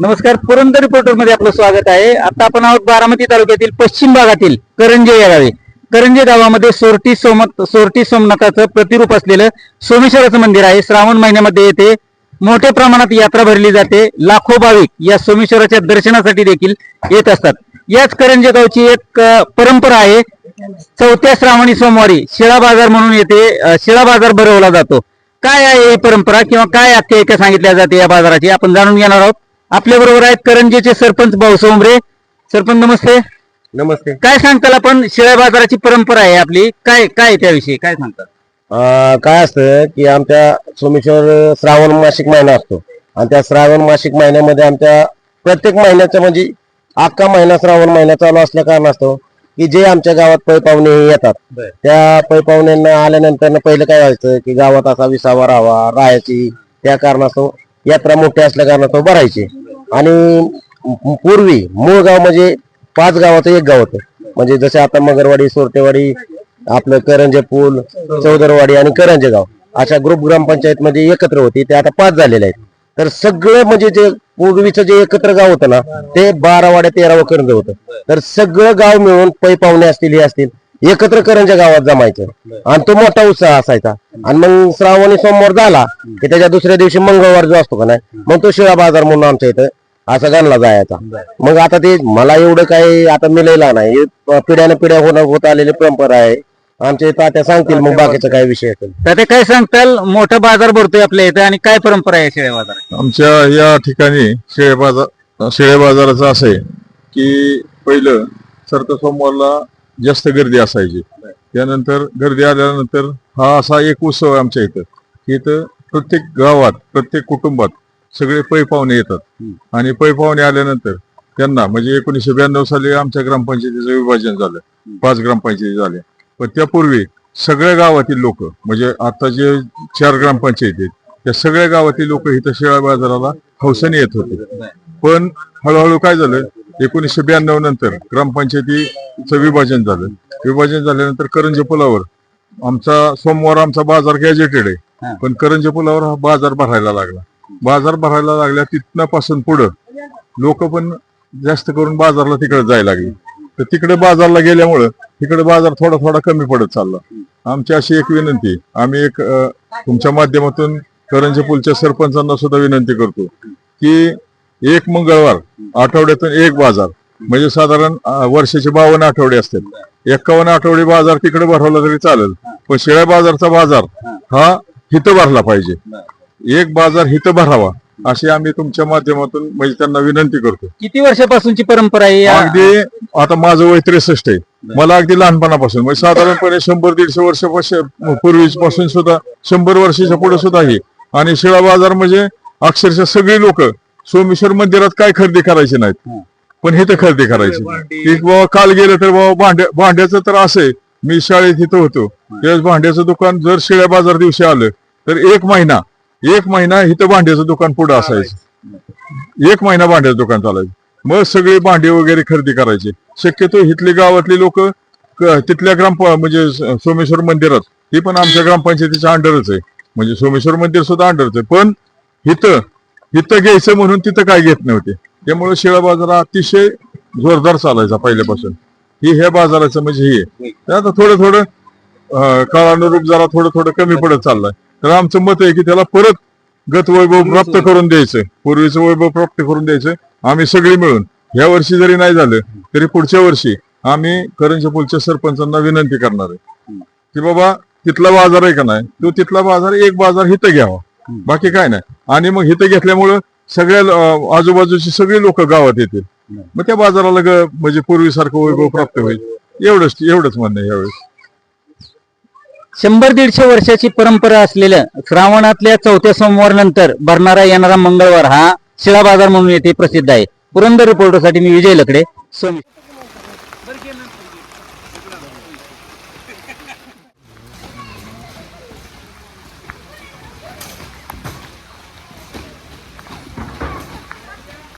नमस्कार पुरंदर रिपोर्टरमध्ये आपलं स्वागत आहे. आता आपण आहोत बारामती तालुक्यातील पश्चिम भागातील करंजे या गावी. करंजे गावामध्ये सोरटी सोम सोरटी सोमनाथाचं प्रतिरूप असलेलं सोमेश्वराचं मंदिर आहे. श्रावण महिन्यामध्ये येथे मोठ्या प्रमाणात यात्रा भरली जाते. लाखो भाविक या सोमेश्वराच्या दर्शनासाठी देखील येत असतात. याच करंजे गावची एक परंपरा आहे. चौथ्या श्रावणी सोमवारी शिळा बाजार म्हणून येथे शिळा बाजार भरवला जातो. काय आहे ही परंपरा किंवा काय आख्यायिका सांगितल्या जाते या बाजाराची? आपण जाणून घेणार आहोत. आपल्या बरोबर आहेत करंजेचे सरपंच भाऊ सोमरे. सरपंच नमस्ते. नमस्ते. काय सांगताल आपण? शिळ्या बाजाराची परंपरा आहे आपली. काय काय त्याविषयी? काय सांगतात अं, काय असतं की आमच्या सोमेश्वर श्रावण मासिक महिना असतो. आणि त्या श्रावण मासिक महिन्यामध्ये आमच्या प्रत्येक महिन्याचा म्हणजे अख्खा महिना श्रावण महिना चालू असल्या कारण असतो की जे आमच्या गावात पै पाहुणे येतात. बर. त्या पै पाहुण्यांना आल्यानंतर पहिलं काय व्हायचं की गावात असा विसावा राहावा राहायची त्या कारणास्तव यात्रा मोठी असल्या कारणास्तव भरायची. आणि पूर्वी मूळ गाव म्हणजे पाच गावाचं एक गाव होतं. म्हणजे जसे आता मगरवाडी सोरटेवाडी आपलं करंजे पूल चौदरवाडी आणि करंजे गाव. अशा ग्रुप ग्रामपंचायत मध्ये एकत्र होती. ते आता पाच झालेले आहेत. तर सगळं म्हणजे जे पूर्वीचं जे एकत्र गाव होतं ना ते बारावाड्या तेराव तेरा करंजे होतं. तर सगळं गाव मिळून पै पाहुणे असतील हे असतील एकत्र करंजा गावात जमायचं. आणि तो मोठा उत्साह असायचा. आणि मग श्रावणी सोमवार झाला की त्याच्या दुसऱ्या दिवशी मंगळवार जो असतो का नाही मग तो शिळा बाजार म्हणून आमच्या इथं असा गणला जायचा. मग आता ते मला एवढं काही आता मिळायला नाही. हे पिढ्याने पिढ्या होणं होत आलेली परंपरा आहे. आमचे तात्या सांगतील मग बाकीचा काय विषय असेल. तर ते काय सांगताल? मोठा बाजार भरतोय आपल्या इथं आणि काय परंपरा आहे शिळ्या बाजाराची आमच्या या ठिकाणी शेळे बाजार शेळे बाजाराचं असं आहे की पहिलं सरत सोमवारला जास्त गर्दी असायची. त्यानंतर गर्दी आल्यानंतर हा असा एक उत्सव आहे आमच्या इथं. की इथं प्रत्येक गावात प्रत्येक कुटुंबात सगळे पै पाहुणे येतात. आणि पै पाहुणे आल्यानंतर त्यांना म्हणजे एकोणीसशे ब्याण्णव साली आमच्या ग्रामपंचायतीचं विभाजन झालं. पाच ग्रामपंचायती झाल्या पण त्यापूर्वी सगळ्या गावातील लोक म्हणजे आता जे चार ग्रामपंचायती आहेत त्या सगळ्या गावातील लोक इथं शेळा बाजाराला हौसेने येत होते. पण हळूहळू काय झालं एकोणीसशे ब्याण्णव नंतर ग्रामपंचायतीचं विभाजन झालं. विभाजन झाल्यानंतर करंजे पुलावर आमचा सोमवार आमचा बाजार गॅजेटेड. आहे. पण करंजे पुलावर हा बाजार भरायला लागला. बाजार भरायला लागल्या तिथनं पासून पुढं. लोक पण जास्त करून बाजारला तिकडे जायला लागली. तर तिकडे बाजारला गेल्यामुळं तिकडे बाजार थोडा थोडा कमी पडत चालला. आमची अशी एक विनंती आम्ही एक तुमच्या माध्यमातून करंजे पुलच्या सरपंचांना सुद्धा विनंती करतो की एक मंगळवार आठवड्यातून एक बाजार म्हणजे साधारण वर्षाचे बावन्न आठवडे असतात. एकावन्न आठवडे बाजार तिकडे भरवला तरी चालेल पण शेळ्या बाजारचा बाजार हा हिथं भरला पाहिजे. एक बाजार हिथं भरावा अशी आम्ही तुमच्या माध्यमातून म्हणजे त्यांना विनंती करतो. किती वर्षापासूनची परंपरा आहे या अगदी आता माझं वय त्रेसष्ट आहे. मला अगदी लहानपणापासून म्हणजे साधारणपणे शंभर दीडशे वर्षापासून पूर्वीपासून सुद्धा शंभर वर्षाच्या पुढे सुद्धा आहे. आणि शिळा बाजार म्हणजे अक्षरशः सगळी लोक सोमेश्वर मंदिरात काय खरेदी करायची नाहीत. पण हे तर खरेदी करायची. की बाबा काल गेलं तर बाबा भांड्या भांड्याचं तर असं आहे. मी शाळेत इथं होतो. त्यावेळेस भांड्याचं दुकान जर शिळ्या बाजार दिवशी आलं तर एक महिना एक महिना इथं भांड्याचं दुकान पुढे असायचं. एक महिना भांड्याचं दुकान चालायचं. मग सगळे भांडे वगैरे खरेदी करायचे. शक्यतो इथली गावातली लोक तिथल्या ग्राम म्हणजे सोमेश्वर मंदिरात ही पण आमच्या ग्रामपंचायतीच्या अंडरच आहे. म्हणजे सोमेश्वर मंदिर सुद्धा अंडरच आहे. पण इथं इथं घ्यायचं म्हणून तिथं काय घेत नव्हते. त्यामुळे शेळा बाजार हा अतिशय जोरदार चालायचा पहिल्यापासून. ही ह्या बाजाराचं म्हणजे हे आता थोडं थोडं काळानुरूप जरा थोडं थोडं कमी पडत चाललंय. तर आमचं मत आहे की त्याला परत गत वैभव प्राप्त करून द्यायचं. पूर्वीचं वैभव प्राप्त करून द्यायचं. आम्ही सगळे मिळून ह्या वर्षी जरी नाही झालं तरी पुढच्या वर्षी आम्ही करंजे पुलच्या सरपंचांना विनंती करणार आहे. की बाबा तिथला बाजार आहे का नाही? तो तिथला बाजार एक बाजार हिथं घ्यावा. बाकी काय नाही. आणि मग हिथं घेतल्यामुळं सगळ्या आजूबाजूची सगळी लोक गावात येतील. मग त्या बाजाराला ग- म्हणजे पूर्वीसारखं वैभव प्राप्त होईल. एवढंच एवढंच म्हणणं यावेळेस. शंभर दीडशे वर्षाची परंपरा असलेल्या श्रावणातल्या चौथ्या सोमवार नंतर भरणारा येणारा मंगळवार हा शिळा बाजार म्हणून येथे प्रसिद्ध आहे. पुरंदर रिपोर्टरसाठी मी विजय लकडे सोमी